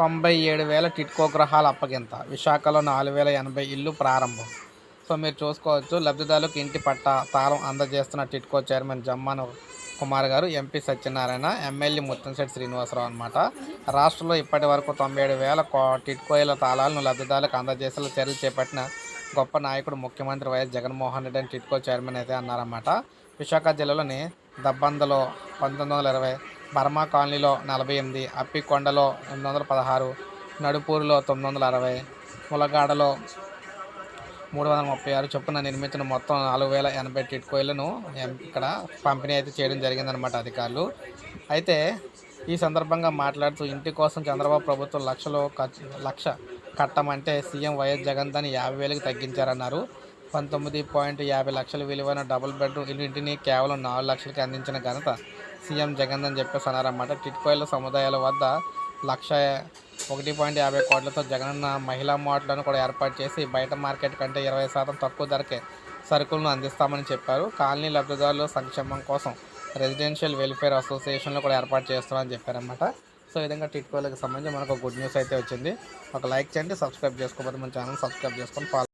తొంభై ఏడు వేల టిట్కో గృహాల అప్పగింత. విశాఖలో నాలుగు వేల ఎనభై ఇల్లు ప్రారంభం. సో మీరు చూసుకోవచ్చు లబ్ధిదారులకు ఇంటి పట్ట తాళం అందజేస్తున్న టిట్కో చైర్మన్ జమ్మాను కుమార్ గారు ఎంపీ సత్యనారాయణ ఎమ్మెల్యే ముత్తంశెట్టి శ్రీనివాసరావు అనమాట రాష్ట్రంలో ఇప్పటి వరకు తొంభై ఏడు వేల కో- టిట్కోయిల తాళాలను లబ్ధిదారులకు అందజేసేలా చర్యలు చేపట్టిన గొప్ప నాయకుడు ముఖ్యమంత్రి వైఎస్ జగన్మోహన్ రెడ్డి అని టిట్కో చైర్మన్ అయితే అన్నారన్నమాట. విశాఖ జిల్లాలోని దబ్బందలో పంతొమ్మిది వందల ఇరవై బర్మా కాలనీలో నలభై ఎనిమిది అప్పికొండలో ఎనిమిది వందల పదహారు నడుపూరులో తొమ్మిది వందల అరవై ములగాడలో మూడు వందల ముప్పై ఆరు చొప్పున నిర్మించిన మొత్తం నాలుగు వేల ఎనభై టిట్కోయిలను ఇక్కడ పంపిణీ అయితే చేయడం జరిగిందనమాట అధికారులు. అయితే ఈ సందర్భంగా మాట్లాడుతూ ఇంటి కోసం చంద్రబాబు ప్రభుత్వం లక్షలో ఖర్చు లక్ష కట్టమంటే సీఎం వైఎస్ జగన్ దాన్ని యాభై వేలకు తగ్గించారన్నారు. పంతొమ్మిది పాయింట్ యాభై లక్షల విలువైన డబుల్ బెడ్రూమ్ ఇంటిని కేవలం నాలుగు లక్షలకి అందించిన ఘనత సీఎం జగన్ అని చెప్పేసి అన్నారన్నమాట. టిట్కోయిల సముదాయాల వద్ద లక్ష ఒకటి పాయింట్ యాభై కోట్లతో జగనన్న మహిళా మార్ట్లను కూడా ఏర్పాటు చేసి బయట మార్కెట్ కంటే ఇరవై శాతం తక్కువ ధరకే సరుకులను అందిస్తామని చెప్పారు. కాలనీ లబ్ధిదారుల సంక్షేమం కోసం రెసిడెన్షియల్ వెల్ఫేర్ అసోసియేషన్లు కూడా ఏర్పాటు చేస్తామని చెప్పారన్నమాట. సో ఈ విధంగా టిట్కోలకు సంబంధించి మనకు గుడ్ న్యూస్ అయితే వచ్చింది. ఒక లైక్ చేయండి సబ్స్క్రైబ్ చేసుకోకపోతే మన ఛానల్ సబ్స్క్రైబ్ చేసుకొని ఫాలో